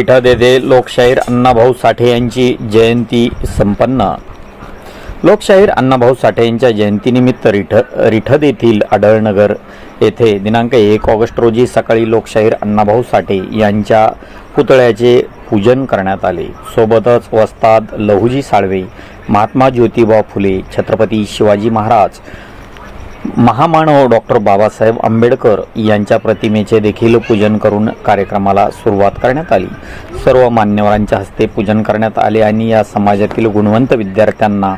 रिठद येथे लोकशाहीर अण्णाभाऊ साठे यांची जयंती संपन्न. लोकशाहीर अण्णाभाऊ साठे यांच्या जयंतीनिमित्त रिठ रिठद येथील आढळनगर येथे दिनांक एक ऑगस्ट रोजी सकाळी लोकशाहीर अण्णाभाऊ साठे यांच्या पुतळ्याचे पूजन करण्यात आले. सोबतच वस्ताद लहुजी साळवे महात्मा ज्योतिबा फुले छत्रपती शिवाजी महाराज महामानव डॉक्टर बाबासाहेब आंबेडकर यांच्या प्रतिमेचे देखील पूजन करून कार्यक्रमाला सुरुवात करण्यात आली. सर्व मान्यवरांच्या हस्ते पूजन करण्यात आले आणि या समाजातील गुणवंत विद्यार्थ्यांना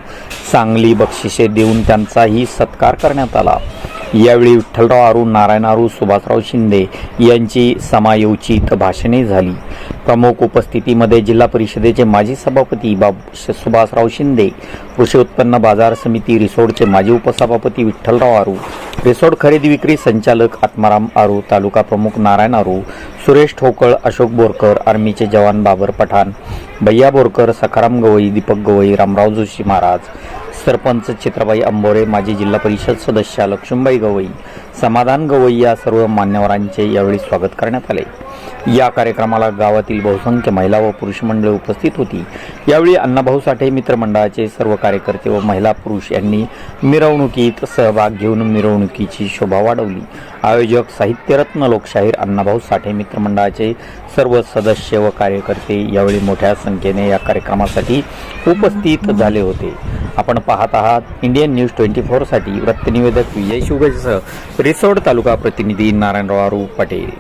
चांगली बक्षिसे देऊन त्यांचाही सत्कार करण्यात आला. यावेळी विठ्ठलराव आरू नारायण आरू सुभाषराव शिंदे यांची समायोचित भाषणे झाली. प्रमुख उपस्थितीमध्ये जिल्हा परिषदेचे माजी सभापती बाब सुभाषराव शिंदे कृषी उत्पन्न बाजार समिती रिसोडचे माजी उपसभापती विठ्ठलराव आरू रिसोड खरेदी विक्री संचालक आत्माराम आरू तालुका प्रमुख नारायण आरू सुरेश ठोकळ अशोक बोरकर आर्मीचे जवान बाबर पठाण भैया बोरकर सखाराम गवई दीपक गवई रामराव जोशी महाराज सरपंच चित्राबाई अंबोरे माजी जिल्हा परिषद सदस्या लक्ष्मीबाई गवई समाधान गवई या सर्व मान्यवरांचे यावेळी स्वागत करण्यात आले. या कार्यक्रमाला गावातील बहुसंख्य महिला व पुरुष मंडळी उपस्थित होती. यावेळी अण्णाभाऊ साठे मित्रमंडळाचे सर्व कार्यकर्ते व महिला पुरुष यांनी मिरवणुकीत सहभाग घेऊन मिरवणुकीची शोभा वाढवली. आयोजक साहित्यरत्न लोकशाहीर अण्णाभाऊ साठे मित्रमंडळाचे सर्व सदस्य व कार्यकर्ते यावेळी मोठ्या संख्येने या कार्यक्रमासाठी उपस्थित झाले होते. आपण पाहत आहात इंडियन न्यूज ट्वेंटी फोरसाठी वृत्तनिवेदक विजय शिवगजसह रिसोड तालुका प्रतिनिधी नारायणराव आरू पटेल.